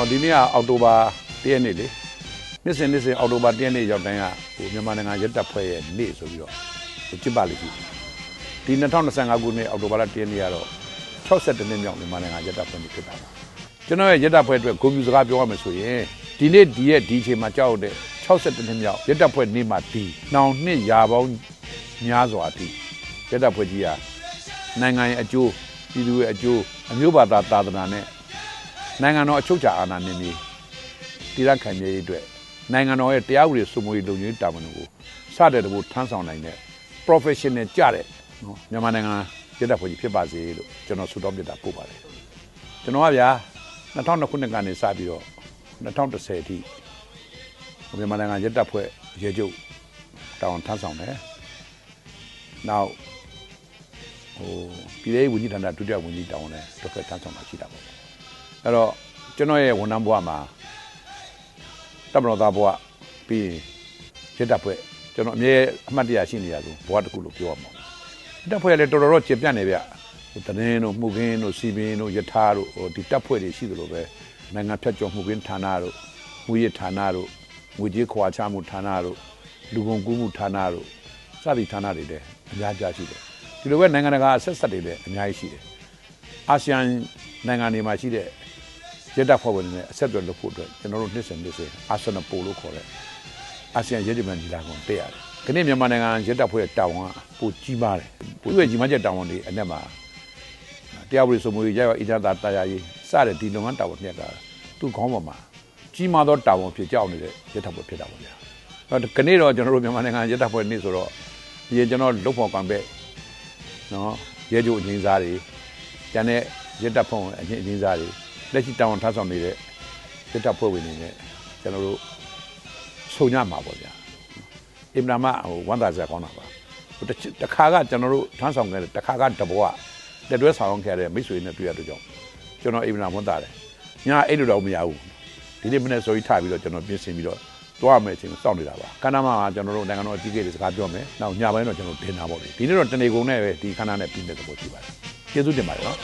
ော်ဒီနေ့ကအောက်တိုဘာ၁ရက်နေ့လေနှစ်စဉ်နှစ်စဉ်အောက်တိုဘာ၁ရက်နေ့ရောက်တိုင်းကဟိုမြန်မာနိုင်ငံရက်တပ်ဖွဲ့ရဲ့နေ့ဆိုပြီးတော့ဟိုကျစ်ပါလိမ့်ပြီဒီ2025ခုနှစ်အောက်တိုဘာလ၁ရက်နေ့ကတော့62နှစ်မြောက်မြန်မာနိုင်ငံရက်တပ်ဖွဲ့နေ့ဖြစ်တာပါကျွန်တော်ရဲ့ရက်တပ်ဖွဲ့အတွက်ဂုဏ်ပြုစကားပြောရမယ်ဆိုရင်ဒီနေ့ဒီရဲ့ဒီအချိန်မှာကြောက်တဲ့62နှစ်မြောက်ရက်တပ်ဖွဲ့နေ့မှာဒီနောင်နှစ်ရာပေါင်းများစွာအထိရက်တပ်ဖွဲ့ကြီးဟာနိုင်ငံရဲ့အကျိုးပြည်သူရဲ့အကျိုးအမျိုးဘာသာသာသနာနဲ့ နိုင်ငံတော်အချုပ်အခြာအာဏာနယ်မြေတည်ရခံမြေရေးအတွက်နိုင်ငံတော်ရဲ့တရားဥပဒေစိုးမိုးရေးလုံခြုံရေးတာဝန်တွေကိုစတဲ့တကူထမ်းဆောင်နိုင်တဲ့ professional ကြတဲ့နော်မြန်မာနိုင်ငံပြည်တပ်ဖွဲ့ကြီးဖြစ်ပါစေလို့ကျွန်တော်ဆုတောင်းပြတာပို့ပါတယ်ကျွန်တော်ကဗျာ2002ခုနှစ်ကနေစပြီးတော့2010အထိမြန်မာနိုင်ငံရဲတပ်ဖွဲ့ရဲချုပ်တာဝန်ထမ်းဆောင်တယ်နောက်ဟိုပြည်ထောင်ဝန်ကြီးဌာနဒုတိယဝန်ကြီးတာဝန်လည်းတစ်ဖက်ထမ်းဆောင်တာရှိတာပေါ့ အဲ့တော့ကျွန်တော်ရဲ့ဝန်ထမ်းဘဝမှာတပ်မတော်သားဘဝပြီးရင်ရတပ်ဖွဲ့ကျွန်တော်အမြဲအမှတ်တရရှိနေရဆိုဘဝတစ်ခုလို့ပြောရမှာရတပ်ဖွဲ့လည်းတော်တော်တော့ကျပြတ်နေဗျဟိုတရင်တို့မှုခင်းတို့စီပင်းတို့ယထာတို့ဟိုဒီတပ်ဖွဲ့တွေရှိသလိုပဲနိုင်ငံဖြတ်ကျော်မှုခင်းဌာနတို့ငွေရဌာနတို့ငွေကြေးခွာချမှုဌာနတို့လူကုန်ကူးမှုဌာနတို့စသည်ဌာနတွေလည်းအများကြီးရှိတယ်ဒီလိုပဲနိုင်ငံတကာအဆက်ဆက်တွေလည်းအများကြီးရှိတယ်အာဆီယံနိုင်ငံတွေမှာရှိတဲ့ ရဲတပ်ဖွဲ့ဝင်တွေနဲ့အဆက်အသွယ်လုပ်ဖို့အတွက်ကျွန်တော်တို့နှစ်စဉ်နှစ်စဉ်အာဆနပိုလို့ခေါ်တဲ့အာဆီယံရဲတပ်ဖွဲ့ညီလာခံတက်ရတယ်။ခဏမြန်မာနိုင်ငံရဲတပ်ဖွဲ့ရဲ့တာဝန်ကပိုကြီးမားတယ်။ပို့ရဲ့ကြီးမားချက်တာဝန်တွေအနက်မှာတရားဝိဆိုမှုရေးရရအင်တာတာတရားရေးစတဲ့ဒီလုပ်ငန်းတာဝန်မြတ်တာသူ့ခေါင်းပေါ်မှာကြီးမားသောတာဝန်ဖြစ်ကြောက်နေတဲ့ရဲတပ်ဖွဲ့ဖြစ်တာပါဗျာ။အဲ့တော့ခဏတော့ကျွန်တော်တို့မြန်မာနိုင်ငံရဲတပ်ဖွဲ့နေ့ဆိုတော့ဒီကျွန်တော်လုတ်ဖို့ကံပဲနော်ရဲကြိုအငင်းစားတွေကျန်တဲ့ရစ်တပ်ဖွဲ့ဝင်အချင်းအချင်းစားတွေ လက်ရှိတာဝန်ထမ်းဆောင်နေတဲ့ရစ်တပ်ဖွဲ့ဝင်တွေနဲ့ကျွန်တော်တို့ဆုံညမှာပေါ့ဗျာအင်မနာမဟိုဝန်တာစရာကောင်းတာပါဟိုတစ်ချက်တစ်ခါကကျွန်တော်တို့ထမ်းဆောင်ခဲ့တဲ့တစ်ခါကတဘွားလက်တွဲဆောင်ခဲ့တဲ့မိတ်ဆွေနဲ့တွေ့ရတဲ့ကြောင့်ကျွန်တော်အင်မနာဝန်တာတယ်ညာအဲ့လိုတော့မရဘူးဒီနေ့မနေ့ဆိုပြီးထားပြီးတော့ကျွန်တော်ပြင်ဆင်ပြီးတော့သွားမယ်အချိန်ကိုစောင့်နေတာပါခန္ဓာမှာကျွန်တော်တို့နိုင်ငံတော်အကြီးအကဲတွေစကားပြောမယ်နောက်ညပိုင်းတော့ကျွန်တော်တင်တာပေါ့လေဒီနေ့တော့တနေကုန်နဲ့ပဲဒီခန္ဓာနဲ့ပြီးတဲ့သဘောရှိပါတယ်ကျေးဇူးတင်ပါတယ်နော်